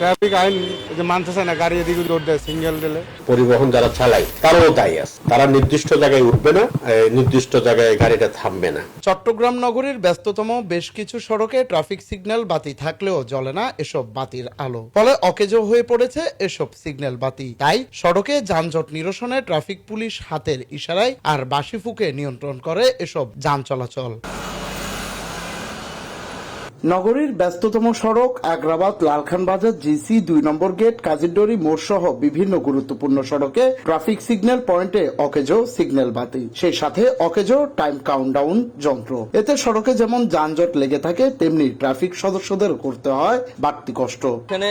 Traffic আইন যে মানতেছে না গাড়ি এদিকে দৌড় দেয় সিঙ্গেল দিলে পরিবহন যারা চালায় তারাও তাই আছে। তারা নির্দিষ্ট জায়গায় উঠবে না নির্দিষ্ট জায়গায় গাড়িটা থামবে না। চট্টগ্রাম নগরীর ব্যস্ততম বেশ কিছু সড়কে ট্রাফিক সিগন্যাল বাতি থাকলেও জ্বলে না এসব বাতির আলো। ফলে অকেজো হয়ে পড়েছে এসব সিগন্যাল বাতি। তাই সড়কে যানজট নিরসনে ট্রাফিক পুলিশ হাতের ইশারায় আর বাঁশি ফুকে নিয়ন্ত্রণ করে এসব যান চলাচল। নগরীর ব্যস্ততম সড়ক, আগ্রাবাদ, লালখান বাজার, জিসি, দুই নম্বর গেট, কাজিরডরি, মোড় সহ বিভিন্ন গুরুত্বপূর্ণ সড়কে ট্রাফিক সিগন্যাল পয়েন্টে অকেজো সিগন্যাল বাতি সেই সাথে অকেজো টাইম কাউন্টডাউন যন্ত্র। এতে সড়কে যেমন যানজট লেগে থাকে, তেমনি ট্রাফিক সদস্যদের করতে হয় বাড়তি কষ্ট। এখানে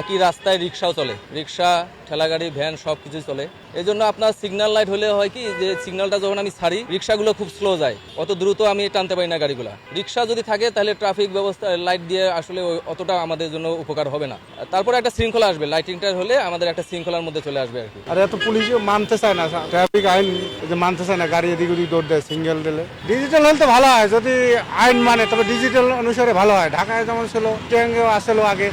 একই রাস্তায় রিক্সাও চলে। রিক্সা ঠেলাগাড়ি ভ্যান সব কিছু চলে। এই জন্য আপনার সিগন্যাল লাইট হলে হয় কি, যে সিগন্যালটা যখন আমি ছাড়ি, রিক্সাগুলো খুব স্লো যায়। অত দ্রুত আমি টানতে পারি না গাড়িগুলো। রিক্সা যদি থাকে, তাহলে ট্রাফিক ব্যবস্থা লাইট দিয়ে আসলে অতটা আমাদের জন্য উপকার হবে না। তারপরে একটা শৃঙ্খলা আসবে। লাইটিংটা হলে আমাদের একটা শৃঙ্খলার মধ্যে চলে আসবে আর কি। আর, এত পুলিশ মানতে চায় না। ট্রাফিক আইন যে মানতে চায় না, গাড়ি এদিকে ওদিকে দৌড় দেয় সিঙ্গেল দিলে। ডিজিটাল হলে তো ভালো হয়। যদি আইন মানে তবে ডিজিটাল অনুসারে ভালো হয়। ঢাকায় যেমন ছিল ট্রেঙ্গেও আসলো আগে,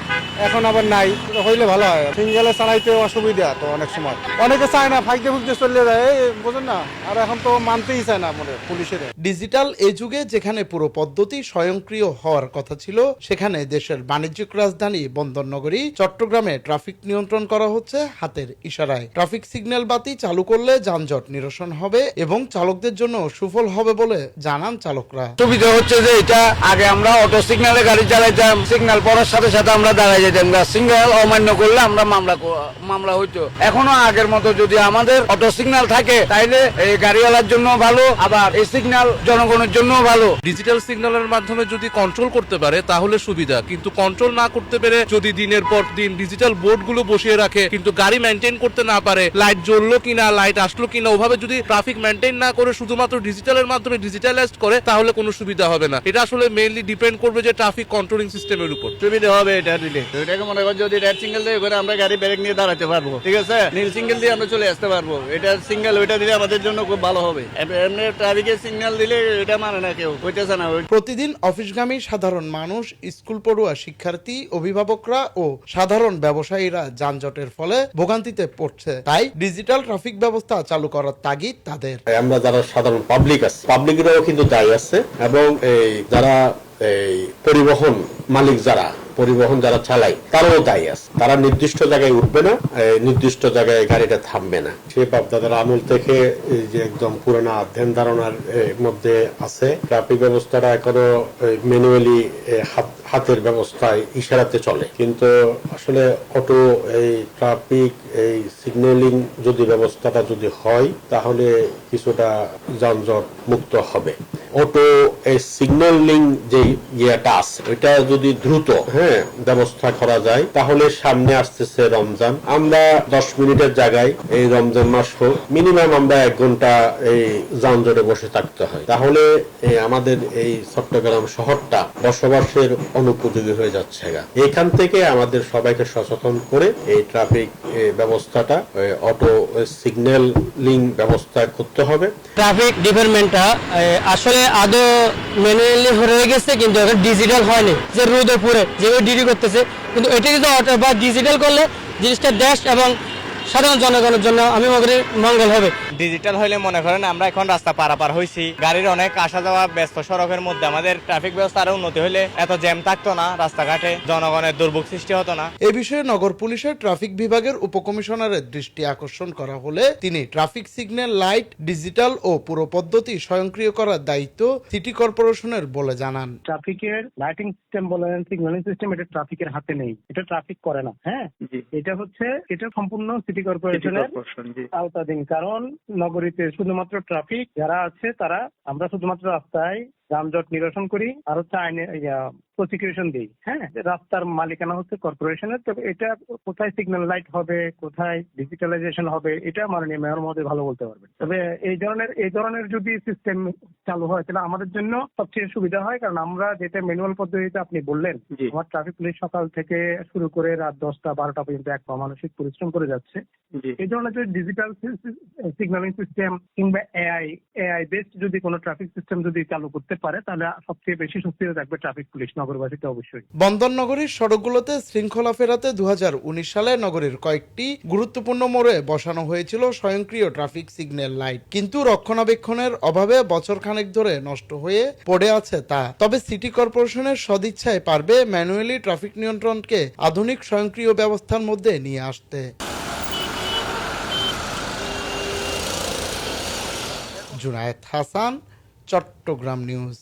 এখন আবার নাই। হইলে ভালো হয়। সিঙ্গেলে চালাইতে অসুবিধা তো অনেক সময়। অনেকে চায় না ফাইকে ফুকতে চলে যায়। এই বোঝেন না? আর এখন তো মানতেই চায় না মনে পুলিশের। ডিজিটাল এই যুগে যেখানে পুরো পদ্ধতি স্বয়ংক্রিয় হওয়ার কথা ছিল সেখানে দেশের বাণিজ্যিক রাজধানী বন্দরনগরী চট্টগ্রামে ট্রাফিক নিয়ন্ত্রণ করা হচ্ছে হাতের ইশারায়। ট্রাফিক সিগন্যাল বাতি চালু করলে যানজট নিরসন হবে এবং চালকদের জন্য সুফল হবে বলে জানান চালকরা। সুবিধা হচ্ছে যে এটা আগে আমরা অটো সিগন্যালে গাড়ি চালাইতাম সিগন্যাল পড়ার সাথে সাথে আমরা দাঁড়াই যেতাম। সিগন্যাল অমান্য করলে আমরা মামলা ক- মামলা হইতো এখনও আগের মতো যদি আমাদের অটো সিগন্যাল থাকে তাইলে এই গাড়িওয়ালার জন্য ভালো আবার এই সিগন্যাল জনগণের জন্য ভালো। ডিজিটাল সিগন্যালের মাধ্যমে যদি কন্ট্রোল করতে পারে তাহলে সুবিধা। কিন্তু কন্ট্রোল না করতে পেরে যদি দিনের পর দিন ডিজিটাল বোর্ডগুলো বসিয়ে রাখে কিন্তু গাড়ি মেনটেন করতে না পারে লাইট জ্বললো কিনা লাইট আসলো কিনা ওভাবে যদি ট্রাফিক মেনটেন না করে শুধুমাত্র ডিজিটালের মাধ্যমে ডিজিটালাইজড করে তাহলে কোনো সুবিধা হবে না। এটা আসলে মেইনলি ডিপেন্ড করবে যে ট্রাফিক কন্ট্রোলিং সিস্টেমের উপর। সুবিধা হবে এটা দিলে। এটাকে মনে কর যদি রেড সিঙ্গেল দিয়ে করে আমরা গাড়ি ব্রেক নিয়ে দাঁড়াতে পারব। ঠিক আছে? নীল সিঙ্গেল দিয়ে আমরা চলে আসতে পারব। এটা সিঙ্গেল ওইটা দিলে আমাদের জন্য খুব ভালো হবে। এমনি ট্রাফিকের সিগন্যাল দিলে এটা মানে না কেউ হইতেছে না। প্রতিদিন অফিসগামী সাধারণ মানুষ স্কুল পড়ুয়া শিক্ষার্থী অভিভাবকরা ও সাধারণ ব্যবসায়ীরা যানজটের ফলে ভোগান্তিতে পড়ছে। তাই ডিজিটাল ট্রাফিক ব্যবস্থা চালু করার তাগিদ তাদের। আমরা যারা সাধারণ পাবলিক আছে পাবলিকেরও কিন্তু দায়ী আছে এবং এই যারা এই পরিবহন মালিক যারা পরিবহন যারা চালায়, তারাও দায়ী আছে। তারা নির্দিষ্ট জায়গায় উঠবে না নির্দিষ্ট জায়গায় গাড়িটা থামবে না। সে বাপদাদার আমল থেকে যে একদম পুরোনো অধ্যয়ন ধারণার মধ্যে আছে। ট্রাফিক ব্যবস্থাটা এখনও ম্যানুয়ালি হাতের ব্যবস্থায় ইশারাতে চলে। কিন্তু আসলে অটো, এই ট্রাফিক, এই সিগন্যালিং যদি ব্যবস্থাটা যদি হয়, তাহলে কিছুটা যানজট মুক্ত হবে। অটো সিগন্যালিং যে ইয়েটা আছে ওইটা যদি দ্রুত হ্যাঁ ব্যবস্থা করা যায়, তাহলে সামনে আসতেছে রমজান। আমরা দশ মিনিটের জায়গায় এই রমজান মাস হোক মিনিমাম আমরা এক ঘণ্টা এই যানজটে বসে থাকতে হয়। তাহলে আমাদের এই চট্টগ্রাম শহরটা বসবাসের অনুপযোগী হয়ে যাচ্ছে গা। এখান থেকে আমাদের সবাইকে সচেতন করে এই ট্রাফিক ব্যবস্থাটা অটো সিগন্যালিং ব্যবস্থা করতে হবে। ট্রাফিক ডিপার্টমেন্টটা আসলে আদৌ ম্যানুয়ালি হয়ে গেছে, কিন্তু এখন ডিজিটাল হয়নি। যে রোদ উপরে যেভাবে ডিউটি করতেছে। কিন্তু এটা অটো বা ডিজিটাল করলে, জিনিসটা দেশ এবং সাধারণ জনগণের জন্য আমি মনে করি মঙ্গল হবে। ডিজিটাল হইলে মনে করেন আমরা এখন রাস্তা পারাপার হয়েছি গাড়ির অনেক আসা যাওয়া ব্যস্ত সড়কের মধ্যে আমাদের ট্রাফিক ব্যবস্থা আরও উন্নতি হলে এত জ্যাম থাকতো না রাস্তাঘাটে জনগণের দুর্ভোগ সৃষ্টি হতো না। এ বিষয়ে নগর পুলিশের ট্রাফিক বিভাগের উপকমিশনারের দৃষ্টি আকর্ষণ করা হলে তিনি ট্রাফিক সিগন্যাল লাইট ডিজিটাল ও পুরো পদ্ধতি স্বয়ংক্রিয় করার দায়িত্ব সিটি কর্পোরেশনের বলে জানান। ট্রাফিকের লাইটিং সিস্টেম বলেন সিগন্যালিং সিস্টেম এটা ট্রাফিকের হাতে নেই। এটা ট্রাফিক করে না হ্যাঁ? এটা হচ্ছে এটা সম্পূর্ণ সিটি কর্পোরেশনের আওতাধীন। কারণ নগরীতে শুধুমাত্র ট্রাফিক যারা আছে তারা আমরা শুধুমাত্র রাস্তায় যানজট নিরসন করি আর হচ্ছে আইনে প্রসিকিউশন দিই হ্যাঁ? রাস্তার মালিকানা হচ্ছে কর্পোরেশনের তবে এটা কোথায় সিগন্যাল লাইট হবে কোথায় ডিজিটালাইজেশন হবে এটা মাননীয় মেয়র মহোদয় ভালো বলতে পারবেন। তবে এই ধরনের এই ধরনের যদি সিস্টেম চালু হয় তাহলে আমাদের জন্য সবচেয়ে সুবিধা হয় কারণ আমরা যেটা ম্যানুয়াল পদ্ধতিতে আপনি বললেন আমার ট্রাফিক পুলিশ সকাল থেকে শুরু করে রাত দশটা বারোটা পর্যন্ত এক মানসিক পরিশ্রম করে যাচ্ছে। এই ধরনের যদি ডিজিটাল সিগন্যালিং সিস্টেম কিংবা এআই এআই বেসড যদি কোনো ট্রাফিক সিস্টেম যদি চালু করতে পারে, তাহলে সবচেয়ে বেশি স্বস্তিতে থাকবে ট্রাফিক পুলিশ নগরবাসীতে অবশ্যই। বন্দর নগরীর সড়কগুলোতে শৃঙ্খলা ফেরাতে দু সালে নগরীর কয়েকটি গুরুত্বপূর্ণ মোড়ে বসানো হয়েছিল স্বয়ংক্রিয় ট্রাফিক সিগন্যাল লাইট কিন্তু রক্ষণাবেক্ষণের অভাবে বছর খানেক ধরে নষ্ট হয়ে পড়ে আছে তা। তবে সিটি কর্পোরেশনের সদিচ্ছায় পারবে ম্যানুয়ালি ট্রাফিক নিয়ন্ত্রণকে আধুনিক স্বয়ংক্রিয় ব্যবস্থার মধ্যে নিয়ে আসতে। জুনায়েদ হাসান চট্টগ্রাম নিউজ।